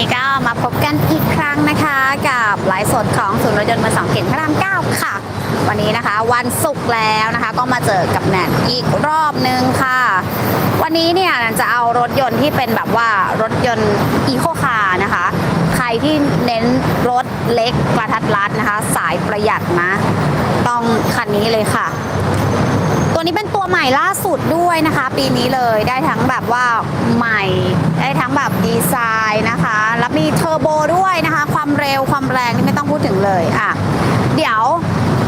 นี้ก็มาพบกันอีกครั้งนะคะ กับไลฟ์สดของศูนย์รถยนต์มือสองเก่งพระรามเก้าค่ะ วันนี้นะคะ วันศุกร์แล้วนะคะ ก็มาเจอกับแนนอีกรอบนึงค่ะ วันนี้เนี่ยจะเอารถยนต์ที่เป็นแบบว่ารถยนต์อีโคคาร์นะคะ ใครที่เน้นรถเล็กกระทัดรัดนะคะ สายประหยัดนะ ต้องคันนี้เลยค่ะ ตัวนี้เป็นตัวใหม่ล่าสุดด้วยนะคะ ปีนี้เลยได้ทั้งแบบว่าใหม่ ได้ทั้งแบบดีไซน์นะคะ แล้วมีเทอร์โบด้วยนะคะ ความเร็วความแรงนี่ไม่ต้องพูดถึงเลยอะเดี๋ยว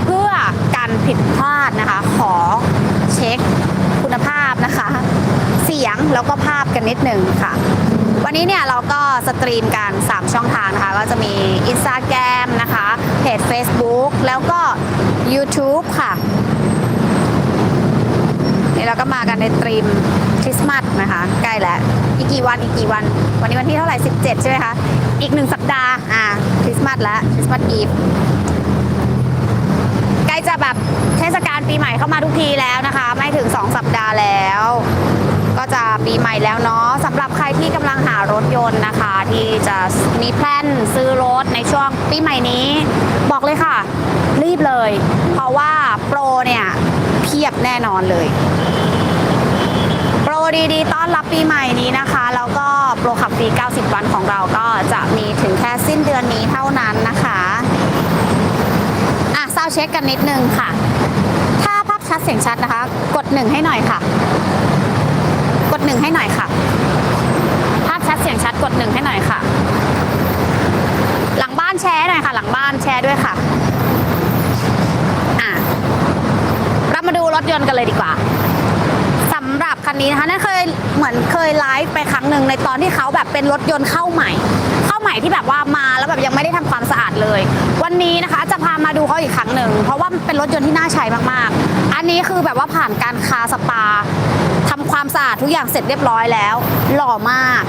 เพื่อการผิดพลาดนะคะ ขอเช็คคุณภาพนะคะ เสียงแล้วก็ภาพกันนิดหนึ่งค่ะวันนี้เนี่ยเราก็สตรีมกัน 3 ช่องทางนะคะ ก็จะมี Instagram นะคะ เพจ Facebook แล้วก็ YouTube ค่ะ นี่เราก็มากันในตรีมคริสต์มาสนะคะ ใกล้แล้วอีกกี่วันอีกกี่วัน วันนี้วันที่เท่าไหร่ 17 ใช่ไหมคะ อีกหนึ่งสัปดาห์อ่าคริสต์มาสแล้วคริสต์มาสอีฟใกล้จะแบบเทศกาลปีใหม่เข้ามาทุกทีแล้วนะคะ ไม่ถึง 2 สัปดาห์แล้ว ก็จะปีใหม่แล้วเนาะสำหรับใครที่กำลังหารถยนต์นะคะ ที่จะมีแพลนซื้อรถในช่วงปีใหม่นี้ บอกเลยค่ะ รีบเลย เพราะว่าโปรเนี่ย พียบแน่นอนเลย โปรดีๆ ต้อนรับปีใหม่นี้นะคะ แล้วก็โปรขับฟรี 90 วันของเราก็จะมีถึงแค่สิ้นเดือนนี้เท่านั้นนะคะอะเซาเช็คกันนิดนึงค่ะ ถ้าภาพชัดเสียงชัดนะคะ กดหนึ่งให้หน่อยค่ะ กดหนึ่งให้หน่อยค่ะ ภาพชัดเสียงชัดกดหนึ่งให้หน่อยค่ะ หลังบ้านแชร์หน่อยค่ะ หลังบ้านแชร์ด้วยค่ะ อะ เรามาดูรถ ยนต์กันเลยดีกว่าสำหรับคันนี้นะคะนั่นเคยเหมือนเคยไลฟ์ไปครั้งหนึ่งในตอนที่เขาแบบเป็นรถยนต์เข้าใหม่ เข้าใหม่ที่แบบว่ามาแล้วแบบยังไม่ได้ทำความสะอาดเลย วันนี้นะคะจะพามาดูเขาอีกครั้งหนึ่งเพราะว่าเป็นรถยนต์ที่น่าใช้มากๆ อันนี้คือแบบว่าผ่านการคาสปาทำความสะอาดทุกอย่างเสร็จเรียบร้อยแล้ว หล่อมาก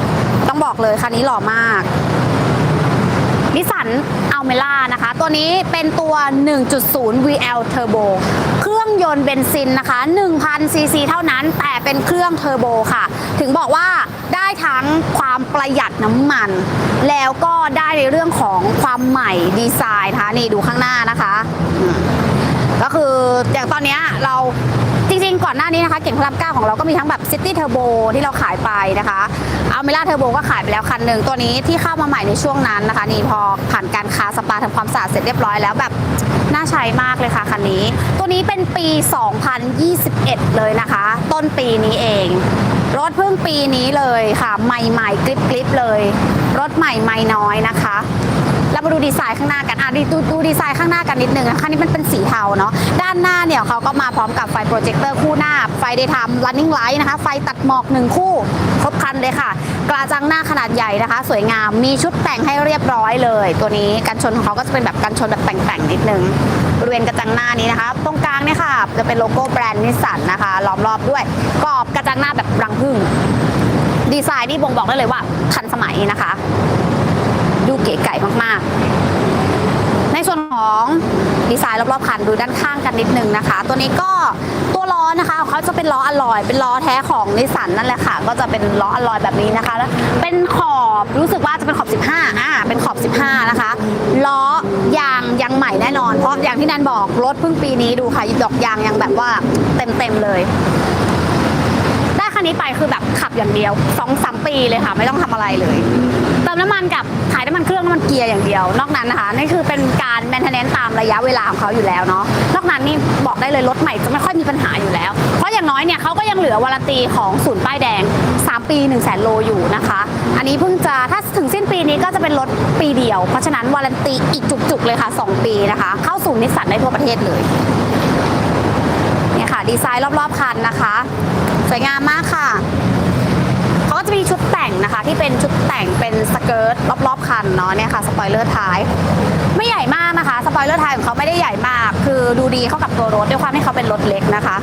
ต้องบอกเลยคันนี้หล่อมาก นิสสันอัลเมล่านะคะ ตัวนี้เป็นตัว 1.0 VL Turbo เครื่องยนต์เบนซินนะคะ1,000ซีซีเท่านั้นแต่เป็นเครื่องเทอร์โบค่ะ ถึงบอกว่าได้ทั้งความประหยัดน้ำมัน แล้วก็ได้ในเรื่องของความใหม่ดีไซน์นะคะนี่ดูข้างหน้านะคะ ก็คืออย่างตอนนี้เรา จริงๆ ก่อนหน้านี้นะคะ เก่งพลัมเก้าของเราก็มีทั้งแบบ City Turbo ที่เราขายไปนะคะอัลเมล่าเทอร์โบก็ขายไปแล้วคันหนึ่งตัวนี้ที่เข้ามาใหม่ในช่วงนั้นนะคะ นี่พอผ่านการคาสปาทำความสะอาดเสร็จเรียบร้อยแล้วแบบน่าใช้มากเลยค่ะคันนี้ ตัวนี้เป็นปี 2021 เลยนะคะ ต้นปีนี้เอง รถเพิ่งปีนี้เลยค่ะ ใหม่ๆกริบๆเลย รถใหม่ไม่น้อยนะคะ มาดูดีไซน์ข้างหน้ากันอะดูดูดีไซน์ข้างหน้ากันนิดนึงนะคะนี่มันเป็นสีเทาเนาะด้านหน้าเนี่ยเขาก็มาพร้อมกับไฟโปรเจคเตอร์คู่หน้า ไฟเดย์ไทม์ running light นะคะ ไฟตัดหมอกหนึ่งคู่ ครบครันเลยค่ะ กระจังหน้าขนาดใหญ่นะคะ สวยงามมีชุดแต่งให้เรียบร้อยเลย ตัวนี้กันชนของเขาก็จะเป็นแบบกันชนแบบแต่งๆนิดนึงบริเวณกระจังหน้านี้นะคะ ตรงกลางเนี่ยค่ะ จะเป็นโลโก้แบรนด์นิสสันนะคะล้อมรอบด้วยกรอบกระจังหน้าแบบรังผึ้งดีไซน์นี่บ่งบอกได้เลยว่าทันสมัยนะคะ ดูเก๋ไก่มากๆ ในส่วนของดีไซน์รอบๆคันดูด้านข้างกันนิดนึงนะคะ ตัวนี้ก็ตัวล้อนะคะเขาจะเป็นล้ออลลอย เป็นล้อแท้ของนิสสันนั่นแหละค่ะ ก็จะเป็นล้ออลลอยแบบนี้นะคะแล้วเป็นขอบรู้สึกว่าจะเป็นขอบ 15อ่าเป็นขอบ 15 นะคะ ล้อยางยังใหม่แน่นอน เพราะอย่างที่นันบอกรถเพิ่งปีนี้ดูค่ะดอกยางยังแบบว่าเต็มๆเลยได้คันนี้ไปคือแบบขับอย่างเดียว2อสปีเลยค่ะ ไม่ต้องทำอะไรเลย มน้ำมันกับถ่ายน้ำมันเครื่องน้ำมันเกียร์อย่างเดียว นอกนั้นนะคะนี่คือเป็นการแมนเทนเนนตามระยะเวลาของเขาอยู่แล้วเนาะนอกนั้นนี่บอกได้เลยรถใหม่จะไม่ค่อยมีปัญหาอยู่แล้ว เพราะอย่างน้อยเนี่ยเขาก็ยังเหลือวารันตีของศูนย์ป้ายแดง 3 ปี1นึ่งแสนโลอยู่นะคะ อันนี้เพิ่งจะถ้าถึงสิ้นปีนี้ก็จะเป็นรถปีเดียว เพราะฉะนั้นวารันตีอีกจุกๆเลยค่ะ 2 ปีนะคะ เข้าสู่นิสสันได้ทั่วประเทศเลยเนี่ยค่ะดีไซน์รอบๆคันนะคะ สวยงามมากค่ะ เขาก็จะมีชุดแต่ งนะคะ ที่เป็นชุดแต่งเป็นสเกิร์ตรอบๆคันเนาะเนี่ยค่ะสปอยเลอร์ท้าย ไม่ใหญ่มากนะคะสปอยเลอร์ท้ายของเขาไม่ได้ใหญ่มาก คือดูดีเข้ากับตัวรถด้วยความที่เขาเป็นรถเล็กนะคะ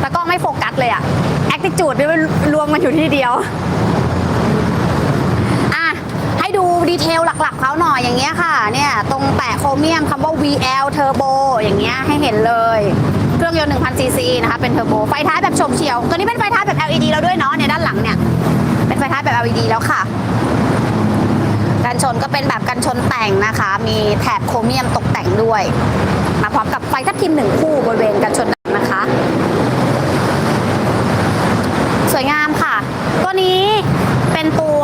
แต่ก็ไม่โฟกัสเลยอะแอคติจูดนี่รวมมันอยู่ที่เดียวอะให้ดูดีเทลหลักๆเขาหน่อยอย่างเงี้ยค่ะเนี่ยตรงแปะโครเมียมคำว่า VL Turbo อย่างเงี้ยให้เห็นเลย เครื่องยนต์1,000ซีซีนะคะ เป็นเทอร์โบ ไฟท้ายแบบโฉบเฉี่ยว ตัวนี้เป็นไฟท้ายแบบ LED แล้วด้วยเนาะเนี่ยด้านหลังเนี่ย เป็นไฟท้ายแบบ LED แล้วค่ะ กันชนก็เป็นแบบกันชนแต่งนะคะ มีแถบโครเมียมตกแต่งด้วย มาพร้อมกับไฟทับทิมหนึ่งคู่บริเวณกันชนนะคะ สวยงามค่ะ ตัวนี้เป็นตัว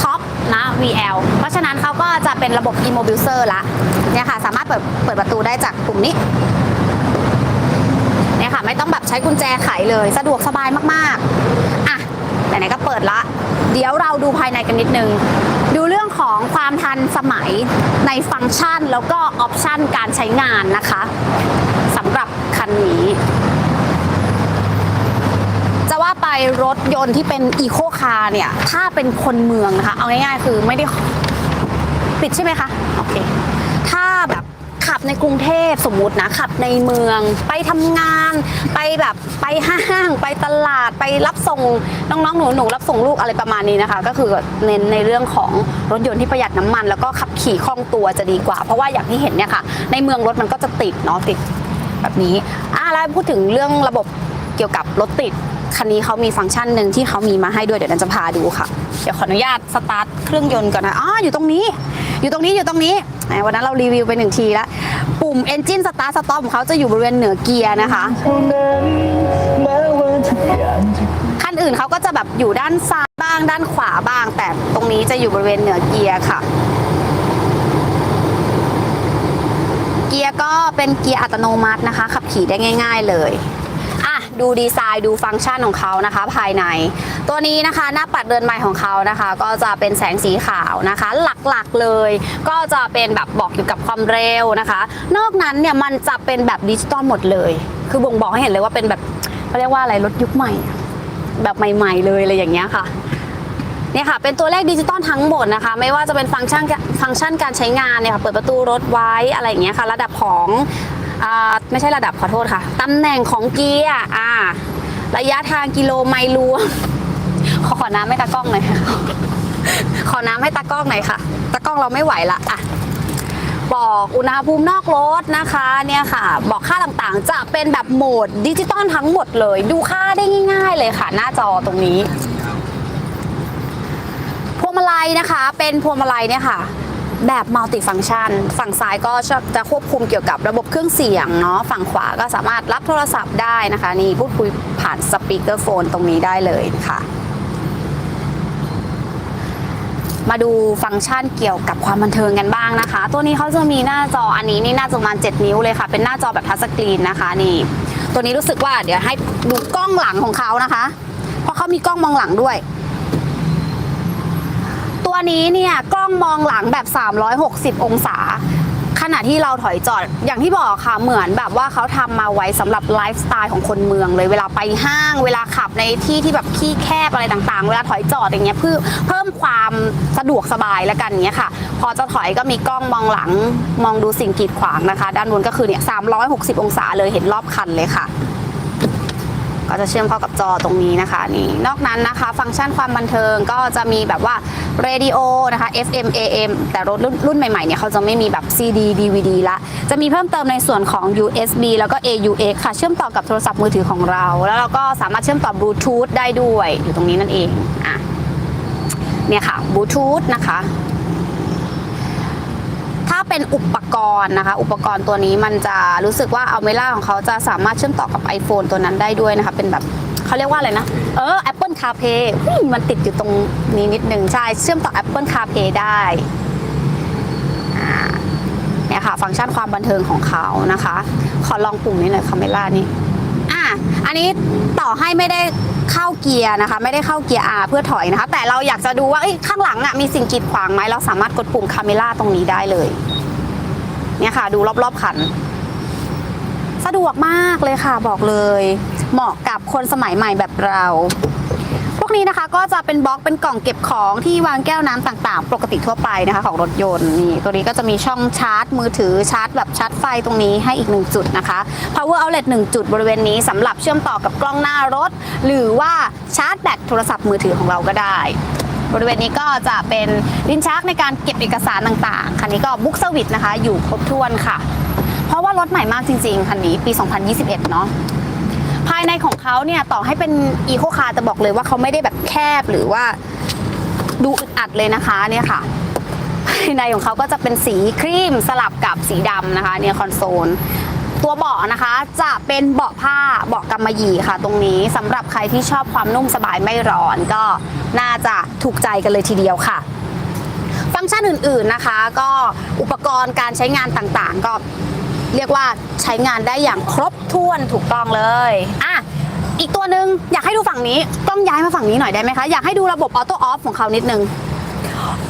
ท็อปนะ VL เพราะฉะนั้นเขาก็จะเป็นระบบ immobilizer ละเนี่ยค่ะ สามารถเปิดเปิดประตูได้จากปุ่มนี้ เนี่ยค่ะ ไม่ต้องแบบใช้กุญแจไขเลย สะดวกสบายมากๆ อะไหนๆก็เปิดละ เดี๋ยวเราดูภายในกันนิดนึง ดูเรื่องของความทันสมัยในฟังก์ชันแล้วก็ออปชันการใช้งานนะคะสำหรับคันนี้จะว่าไปรถยนต์ที่เป็นอีโคคาร์เนี่ย ถ้าเป็นคนเมืองนะคะ เอาง่ายๆ คือไม่ได้ปิดใช่ไหมคะ โอเค ถ้าแบบ ขับในกรุงเทพสมมตินะขับในเมือง ไปทำงานไปแบบไปห้างไปตลาดไปรับส่งน้องๆหนูๆรับส่งลูกอะไรประมาณนี้นะคะ ก็คือเน้นในเรื่องของรถยนต์ที่ประหยัดน้ำมัน แล้วก็ขับขี่คล่องตัวจะดีกว่า เพราะว่าอย่างที่เห็นเนี่ยค่ะ ในเมืองรถมันก็จะติดเนาะติดแบบนี้อะแล้วพูดถึงเรื่องระบบเกี่ยวกับรถติด คันนี้เขามีฟังก์ชันหนึ่งที่เขามีมาให้ด้วยเดี๋ยวนันจะพาดูค่ะ เดี๋ยวขออนุญาตสตาร์ทเครื่องยนต์ก่อนนะอ๋ออยู่ตรงนี้ อยู่ตรงนี้อยู่ตรงนี้วันนั้นเรารีวิวไปหนึ่งทีแล้ว ปุ่ม Engine Start Stop ของเขาจะอยู่บริเวณเหนือเกียร์นะคะคันอื่นเขาก็จะแบบอยู่ด้านซ้ายบ้างด้านขวาบ้าง แต่ตรงนี้จะอยู่บริเวณเหนือเกียร์ค่ะ เกียร์ก็เป็นเกียร์อัตโนมัตินะคะ ขับขี่ได้ง่าย ๆเลย ดูดีไซน์ดูฟังก์ชันของเขานะคะ ภายใน ตัวนี้นะคะหน้าปัดเดินใหม่ของเขานะคะ ก็จะเป็นแสงสีขาวนะคะ หลักๆเลย ก็จะเป็นแบบบอกเกี่ยวกับความเร็วนะคะ นอกนั้นเนี่ยมันจะเป็นแบบดิจิตอลหมดเลย คือบ่งบอกให้เห็นเลยว่าเป็นแบบเขาเรียกว่าอะไรรถยุคใหม่ แบบใหม่ ๆ เลยอะไรอย่างเงี้ยค่ะเนี่ยค่ะเป็นตัวเลขดิจิตอลทั้งหมดนะคะ ไม่ว่าจะเป็นฟังก์ชันฟังก์ชันการใช้งานเนี่ยค่ะเปิดประตูรถไว้อะไรอย่างเงี้ยค่ะ ระดับของ ไม่ใช่ระดับขอโทษค่ะตำแหน่งของเกียร์อ่า ระยะทางกิโลไมล์รวม ขอขอน้ำให้ตากล้องหน่อยค่ะขอน้ำให้ตากล้องหน่อยค่ะตากล้องเราไม่ไหวละอะบอกอุณหภูมินอกรถนะคะเนี่ยค่ะ บอกค่าต่างๆ จะเป็นแบบโหมดดิจิตอลทั้งหมดเลย ดูค่าได้ง่าย ๆ เลยค่ะ หน้าจอตรงนี้ พวงมาลัยนะคะ เป็นพวงมาลัยเนี่ยค่ะ แบบมัลติฟัง c t ชัน ฝั่งซ้ายก็จะจะควบคุมเกี่ยวกับระบบเครื่องเสียงเนาะฝั่งขวาก็สามารถรับโทรศัพท์ได้นะคะ นี่พูดคุยผ่านสปีกเกอร์โฟนตรงนี้ได้เลยค่ะ มาดูฟังก์ชันเกี่ยวกับความบันเทิงกันบ้างนะคะ ตัวนี้เขาจะมีหน้าจออันนี้นี่น่าจะประมาณ 7 นิ้วเลยค่ะ เป็นหน้าจอแบบทัชสกรีนนะคะนี่ ตัวนี้รู้สึกว่าเดี๋ยวให้ดูกล้องหลังของเขานะคะ เพราะเขามีกล้องมองหลังด้วย ตัวนี้เนี่ยกล้องมองหลังแบบ 360 องศา ขณะที่เราถอยจอดอย่างที่บอกค่ะเหมือนแบบว่าเขาทำมาไว้สำหรับไลฟ์สไตล์ของคนเมืองเลยเวลาไปห้าง เวลาขับในที่ที่แบบขี้แคบอะไรต่างๆ เวลาถอยจอดอย่างเงี้ยเพื่อเพิ่มความสะดวกสบายแล้วกันเงี้ยค่ะ พอจะถอยก็มีกล้องมองหลังมองดูสิ่งกีดขวางนะคะ ด้านบนก็คือเนี่ย360 องศาเลยเห็นรอบคันเลยค่ะ ก็จะเชื่อมเข้ากับจอตรงนี้นะคะนี่นอกนั้นนะคะ ฟังก์ชันความบันเทิงก็จะมีแบบว่าเรดิโอนะคะ FM AM แต่รถรุ่นใหม่ๆเนี่ยเขาจะไม่มีแบบ CD DVD ละจะมีเพิ่มเติมในส่วนของ USB แล้วก็ AUX ค่ะ เชื่อมต่อกับโทรศัพท์มือถือของเรา แล้วเราก็สามารถเชื่อมต่อบลูทูธได้ด้วยอยู่ตรงนี้นั่นเองอะเนี่ยค่ะบลูทูธนะคะ ถ้าเป็นอุปกรณ์นะคะ อุปกรณ์ตัวนี้มันจะรู้สึกว่าเอาเมล่าของเขาจะสามารถเชื่อมต่อกับ iPhone ตัวนั้นได้ด้วยนะคะ เป็นแบบเขาเรียกว่าอะไรนะ เออ Apple CarPlay เฮ้ยมันติดอยู่ตรงนี้นิดนึงใช่ เชื่อมต่อ Apple CarPlay ได้เนี่ยค่ะ ฟังก์ชันความบันเทิงของเขานะคะ ขอลองปุ่มนี้หน่อยคาเมล่านี่อะอันนี้ต่อให้ไม่ได้ เข้าเกียร์นะคะ ไม่ได้เข้าเกียร์ R เพื่อถอยนะคะ แต่เราอยากจะดูว่าข้างหลังอะมีสิ่งกีดขวางไหมเราสามารถกดปุ่มคาเมล่าตรงนี้ได้เลย เนี่ยค่ะ ดูรอบๆคัน สะดวกมากเลยค่ะบอกเลย เหมาะกับคนสมัยใหม่แบบเรา วกนี้นะคะก็จะเป็นบล็อกเป็นกล่องเก็บของที่วางแก้วน้ำต่างๆ ปกติทั่วไปนะคะของรถยนต์นี่ตัวนี้ก็จะมีช่องชาร์จ มือถือชาร์จ แบบชาร์จไฟตรงนี้ให้อีก 1 จุดนะคะ power outlet 1 จุดบริเวณนี้สำหรับเชื่อมต่อกับกล้องหน้ารถ หรือว่าชาร์จแบตโทรศัพท์มือถือของเราก็ได้บริเวณนี้ก็จะเป็นลิ้นชักในการเก็บเอกสารต่างๆ คันนี้ก็บุ๊กเซอร์วิสนะคะ อยู่ครบถ้วนค่ะ เพราะว่ารถใหม่มากจริงๆ คันนี้ปี 2021 เนาะ ภายในของเขาเนี่ยต่อให้เป็นอีโคคาร์แต่บอกเลยว่าเขาไม่ได้แบบแคบหรือว่าดูอึดอัดเลยนะคะเนี่ยค่ะภายในของเขาก็จะเป็นสีครีมสลับกับสีดำนะคะเนี่ยคอนโซลตัวเบาะนะคะจะเป็นเบาะผ้าเบาะกำมะหยี่ค่ะ ตรงนี้สำหรับใครที่ชอบความนุ่มสบายไม่ร้อนก็น่าจะถูกใจกันเลยทีเดียวค่ะ ฟังก์ชันอื่นๆนะคะ ก็อุปกรณ์การใช้งานต่างๆ ก็เรียกว่าใช้งานได้อย่างครบ ถ้วนถูกต้องเลยอะอีกตัวหนึ่งอยากให้ดูฝั่งนี้ต้องย้ายมาฝั่งนี้หน่อยได้ไหมคะ อยากให้ดูระบบออโต้ออฟของเขานิดนึง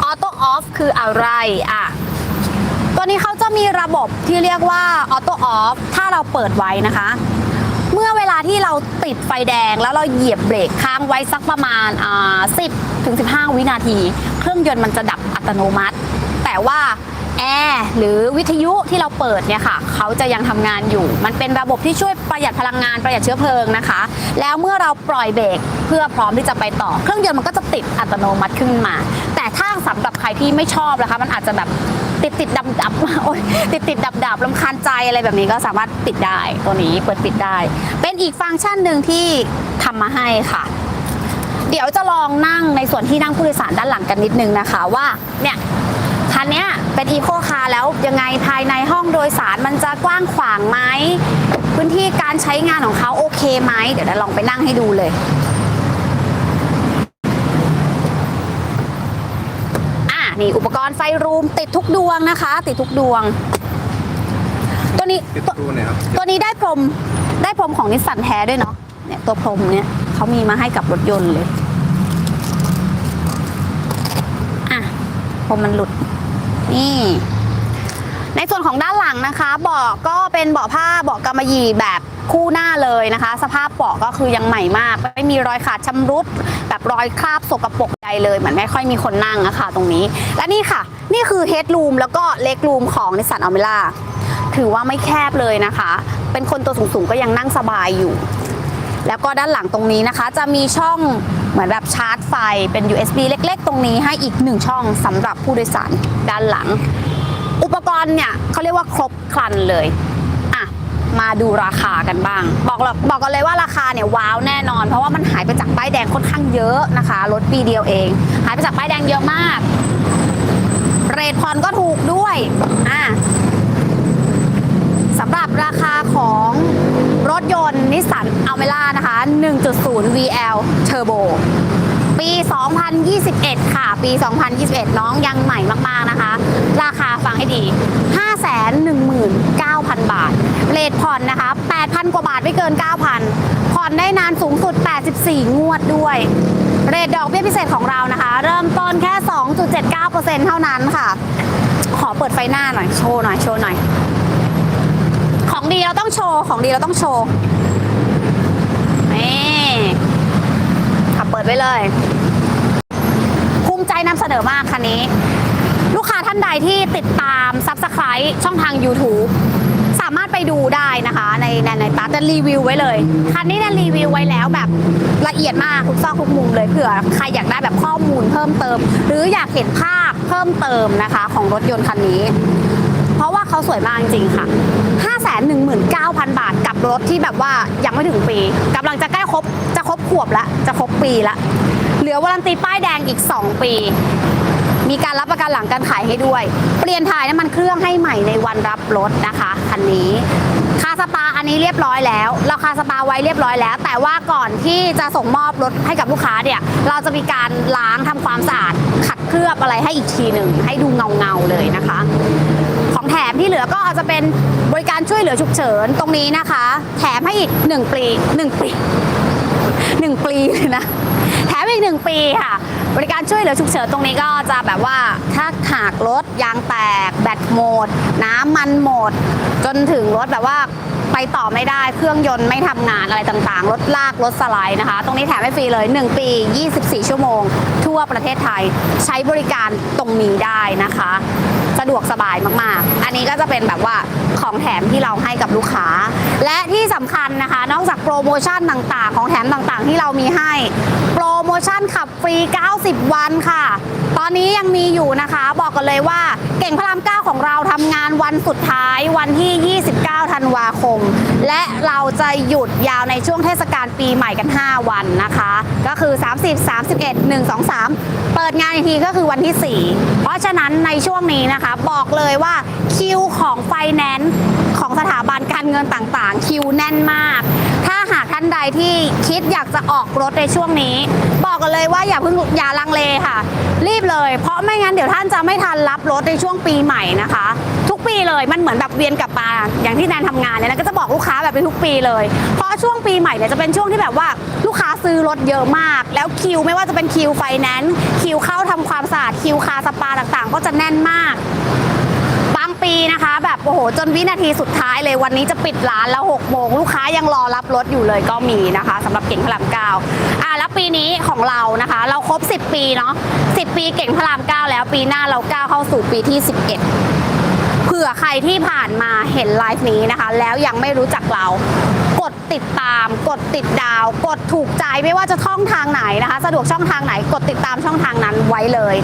ออโต้ออฟคืออะไรอะตัวนี้เขาจะมีระบบที่เรียกว่าออโต้ออฟถ้าเราเปิดไว้นะคะ เมื่อเวลาที่เราติดไฟแดงแล้วเราเหยียบเบรกค้างไว้สักประมาณอ่า10ถึง15วินาที เครื่องยนต์มันจะดับอัตโนมัติ แต่ว่า แอร์หรือวิทยุที่เราเปิดเนี่ยค่ะเขาจะยังทำงานอยู่ มันเป็นระบบที่ช่วยประหยัดพลังงานประหยัดเชื้อเพลิงนะคะ แล้วเมื่อเราปล่อยเบรกเพื่อพร้อมที่จะไปต่อ เครื่องยนต์มันก็จะติดอัตโนมัติขึ้นมา แต่ถ้าสำหรับใครที่ไม่ชอบนะคะมันอาจจะแบบติดติดดับดับโอ๊ยติดติดดับดับลำคาญใจอะไรแบบนี้ก็สามารถปิดได้ตัวนี้เปิดปิดได้ เป็นอีกฟังก์ชันหนึ่งที่ทำมาให้ค่ะ เดี๋ยวจะลองนั่งในส่วนที่นั่งผู้โดยสารด้านหลังกันนิดนึงนะคะว่าเนี่ย คันเนี้ยเป็นอีโคคาร์แล้วยังไงภายในห้องโดยสารมันจะกว้างขวางไหมพื้นที่การใช้งานของเขาโอเคไหมเดี๋ยวเราลองไปนั่งให้ดูเลยอะนี่อุปกรณ์ไฟรูมติดทุกดวงนะคะ ติดทุกดวง ตัวนี้ติดตู้เนี่ยครับตัวนี้ได้พรมได้พรมของนิสสันแท้ด้วยเนาะเนี่ยตัวพรมเนี่ยเขามีมาให้กับรถยนต์เลยอะพรมมันหลุด นี่ ในส่วนของด้านหลังนะคะเบาะก็เป็นเบาะผ้าเบาะกำมะหยี่แบบคู่หน้าเลยนะคะ สภาพเบาะก็คือยังใหม่มาก ไม่มีรอยขาดชำรุดแบบรอยคราบสกปรกใดเลยเหมือนไม่ค่อยมีคนนั่งอะค่ะตรงนี้ และนี่ค่ะ นี่คือเฮดรูมแล้วก็เล็กรูมของนิสสันอ l เม a ถือว่าไม่แคบเลยนะคะ เป็นคนตัวสูงๆก็ยังนั่งสบายอยู่ แล้วก็ด้านหลังตรงนี้นะคะ จะมีช่อง เหมือนแบบชาร์จไฟเป็น USB เล็กๆ ตรงนี้ให้อีกหนึ่งช่องสำหรับผู้โดยสารด้านหลัง อุปกรณ์เนี่ยเขาเรียกว่าครบครันเลยอะมาดูราคากันบ้าง บอกเลยบอกกันเลยว่าราคาเนี่ยว้าวแน่นอน เพราะว่ามันหายไปจากป้ายแดงค่อนข้างเยอะนะคะรถปีเดียวเอง หายไปจากป้ายแดงเยอะมาก เรทผ่อนก็ถูกด้วยอะสำหรับราคาของ รถยนต์นิสสันอัลเมล่านะคะ 1.0 VL Turbo ปี 2021 ค่ะ ปี 2021 น้องยังใหม่มาก ๆ นะคะ ราคาฟังให้ดี 519,000 บาท เลทผ่อนนะคะ 8,000 กว่าบาทไม่เกิน 9,000 ผ่อนได้นานสูงสุด 84 งวดด้วย เรทดอกเบี้ยพิเศษของเรานะคะ เริ่มต้นแค่ 2.79%เท่านั้นค่ะ ขอเปิดไฟหน้าหน่อย โชว์หน่อย โชว์หน่อย ของดีเราต้องโชว์ ของดีเราต้องโชว์ นี่ขับเปิดไว้เลย ภูมิใจนำเสนอมากคันนี้ ลูกค้าท่านใดที่ติดตาม Subscribe ช่องทาง YouTube สามารถไปดูได้นะคะในในในตาจะรีวิวไว้เลย คันนี้เนี่ยรีวิวไว้แล้วแบบละเอียดมากทุกซอกทุกมุมเลยเผื่อใครอยากได้แบบข้อมูลเพิ่มเติม หรืออยากเห็นภาพเพิ่มเติมนะคะ ของรถยนต์คันนี้ เพราะว่าเขาสวยมากจริงๆค่ะ 519,000 บาทกับรถที่แบบว่ายังไม่ถึงปีกำลังจะใกล้ครบจะครบขวบแล้วจะครบปีล้วเหลือวารันตีป้ายแดงอีก 2 ปี มีการรับประกันหลังการขายให้ด้วย เปลี่ยนถ่ายน้ำมันเครื่องให้ใหม่ในวันรับรถนะคะคันนี้คาสปาอันนี้เรียบร้อยแล้ว เราคาสปาไว้เรียบร้อยแล้ว แต่ว่าก่อนที่จะส่งมอบรถให้กับลูกค้าเนี่ย เราจะมีการล้างทำความสะอาด ขัดเคลือบอะไรให้อีกทีหนึ่งให้ดูเงาเงาๆเลยนะคะ แถมที่เหลือก็อาจจะเป็นบริการช่วยเหลือฉุกเฉินตรงนี้นะคะ แถมให้อีก1ปี1ปี1ปีเลยนะแถมอีก 1 ปีค่ะ บริการช่วยเหลือฉุกเฉินตรงนี้ก็จะแบบว่าถ้าหากรถยางแตก แบตหมด น้ำมันหมด จนถึงรถแบบว่า ไปต่อไม่ได้เครื่องยนต์ไม่ทำงานอะไรต่างๆ รถลาก รถสไลด์นะคะ ตรงนี้แถมให้ฟรีเลย 1 ปี 24 ชั่วโมง ทั่วประเทศไทยใช้บริการตรงนี้ได้นะคะ สะดวกสบายมากๆ อันนี้ก็จะเป็นแบบว่าของแถมที่เราให้กับลูกค้า และที่สำคัญนะคะ นอกจากโปรโมชั่นต่างๆ ของแถมต่างๆ ที่เรามีให้ โปรโมชั่นขับฟรี 90 วันค่ะ ตอนนี้ยังมีอยู่นะคะ บอกกันเลยว่าเก่งพระราม9ของเราทำงานวันสุดท้ายวันที่ 29 ธันวาคมและเราจะหยุดยาวในช่วงเทศกาลปีใหม่กัน 5 วันนะคะ ก็คือ 30 31 1 2 3 เปิดงานอีกทีก็คือวันที่ 4 เพราะฉะนั้นในช่วงนี้นะคะ บอกเลยว่าคิวของไฟแนนซ์ของสถาบันการเงินต่างๆ คิวแน่นมาก ถ้าหากท่านใดที่คิดอยากจะออกรถในช่วงนี้ บอกกันเลยว่าอย่าเพิ่งอย่าลังเลค่ะ รีบเลย เพราะไม่งั้นเดี๋ยวท่านจะไม่ทันรับรถในช่วงปีใหม่นะคะ ปีเลย มันเหมือนแบบเวียนกลับมาอย่างที่แนนทำงานเนี่ยนะก็จะบอกลูกค้าแบบเป็นทุกปีเลย เพราะช่วงปีใหม่เนี่ยจะเป็นช่วงที่แบบว่าลูกค้าซื้อรถเยอะมาก แล้วคิวไม่ว่าจะเป็นคิวไฟแนนซ์คิวเข้าทำความสะอาดคิวคาสปาต่างๆ ก็จะแน่นมากบางปีนะคะแบบโอ้โหจนวินาทีสุดท้ายเลยวันนี้จะปิดร้านแล้ว6โมงลูกค้ายังรอรับรถอยู่เลยก็มีนะคะสำหรับเก่งพระรามเก้าอะแล้วปีนี้ของเรานะคะ เราครบ 10 ปีเนาะ10 ปีเก่งพระรามเก้าแล้วปีหน้าเราก้าวเข้าสู่ปีที่ 11เผื่อใครที่ผ่านมาเห็นไลฟ์นี้นะคะ แล้วยังไม่รู้จักเรา กดติดตาม กดติดดาว กดถูกใจไม่ว่าจะช่องทางไหนนะคะ สะดวกช่องทางไหนกดติดตามช่องทางนั้นไว้เลย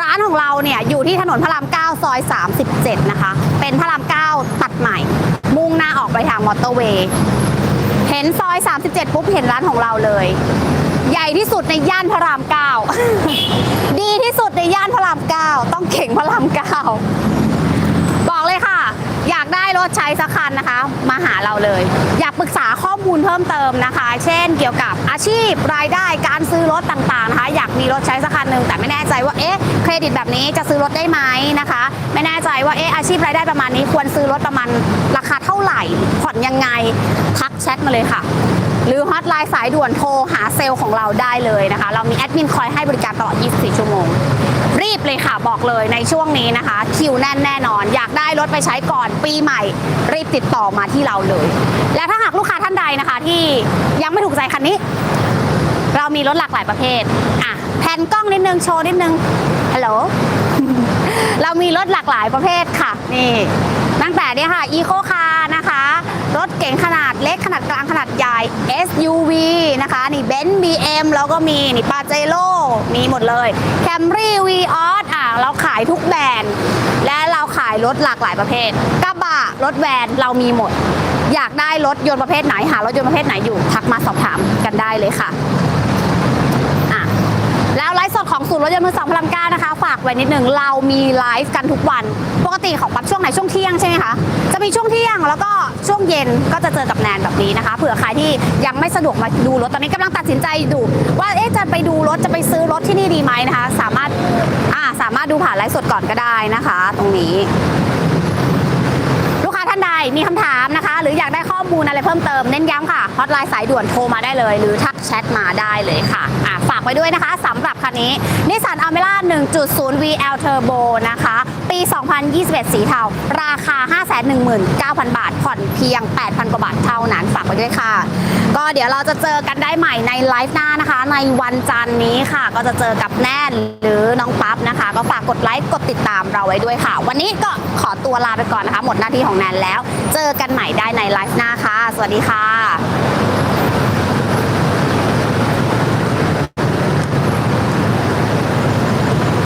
ร้านของเราเนี่ยอยู่ที่ถนนพระราม 9 ซอย 37 นะคะ เป็นพระราม 9 ตัดใหม่ มุ่งหน้าออกไปทางมอเตอร์เวย์เห็นซอย 37 ปุ๊บเห็นร้านของเราเลยใหญ่ที่สุดในย่านพระราม9ดีที่สุดในย่านพระราม9ต้องเข่งพระราม9บอกเลยค่ะ อยากได้ รถใช้สักคันนะคะ มาหาเราเลย อยากปรึกษาข้อมูลเพิ่มเติมนะคะ เช่น เกี่ยวกับอาชีพรายได้การซื้อรถต่างๆนะคะ อยากมีรถใช้สักคันหนึ่งแต่ไม่แน่ใจว่าเอ๊ะเครดิตแบบนี้จะซื้อรถได้ไหมนะคะ ไม่แน่ใจว่าเอ๊ะอาชีพรายได้ประมาณนี้ควรซื้อรถประมาณราคาเท่าไหร่ผ่อนยังไงทักแชทมาเลยค่ะหรือฮอตไลน์สายด่วนโทรหาเซลล์ของเราได้เลยนะคะ เรามีแอดมินคอยให้บริการตลอด 24 ชั่วโมง รีบเลยค่ะบอกเลยในช่วงนี้นะคะ คิวแน่นแน่นอน อยากได้รถไปใช้ก่อนปีใหม่ รีบติดต่อมาที่เราเลย และถ้าหากลูกค้าท่านใดนะคะ ที่ยังไม่ถูกใจคันนี้ เรามีรถหลากหลายประเภทอะแผ่นกล้องนิดนึงโชว์นิดนึงฮัลโหลเรามีรถหลากหลายประเภทค่ะนี่ตั้งแต่เนี่ยค่ะอีโคคา รถเก๋งขนาดเล็กขนาดกลางขนาดใหญ่ SUV นะคะ นี่เบนซ์ BM แล้วก็มีนี่ปาเจโร่มีหมดเลยแคมรี่วีออสอะเราขายทุกแบรนด์ และเราขายรถหลากหลายประเภทกระบะรถแวนเรามีหมด อยากได้รถยนต์ประเภทไหนหารถยนต์ประเภทไหนอยู่ ทักมาสอบถามกันได้เลยค่ะ ของศูนย์รถยนต์มือสองพลังก้านะคะ ฝากไว้นิดหนึ่งเรามีไลฟ์กันทุกวัน ปกติของปั๊บช่วงไหนช่วงเที่ยงใช่ไหมคะจะมีช่วงเที่ยงแล้วก็ช่วงเย็นก็จะเจอกับแนนแบบนี้นะคะ เผื่อใครที่ยังไม่สะดวกมาดูรถตอนนี้กำลังตัดสินใจดู ว่าเอ๊ะจะไปดูรถจะไปซื้อรถที่นี่ดีไหมนะคะ สามารถอ่าสามารถดูผ่านไลฟ์สดก่อนก็ได้นะคะ ตรงนี้ ท่านใดมีคำถามนะคะ หรืออยากได้ข้อมูลอะไรเพิ่มเติมเน้นย้ำค่ะฮอตไลน์สายด่วนโทรมาได้เลย หรือทักแชทมาได้เลยค่ะอะฝากไว้ด้วยนะคะสำหรับคันนี้นิสสันอเมร่า1.0 VL Turbo นะคะ ปี 2021 สีเทา ราคา 519,000 บาท ผ่อนเพียง 8,000 กว่าบาทเท่านั้น ฝากไว้ด้วยค่ะ ก็เดี๋ยวเราจะเจอกันได้ใหม่ในไลฟ์หน้านะคะ ในวันจันทร์นี้ค่ะ ก็จะเจอกับแน่นหรือน้องปั๊บนะคะ ก็ฝากกดไลค์ กดติดตามเราไว้ด้วยค่ะ วันนี้ก็ขอตัวลาไปก่อนนะคะ หมดหน้าที่ของแนนแล้ว เจอกันใหม่ได้ในไลฟ์หน้าค่ะ สวัสดีค่ะ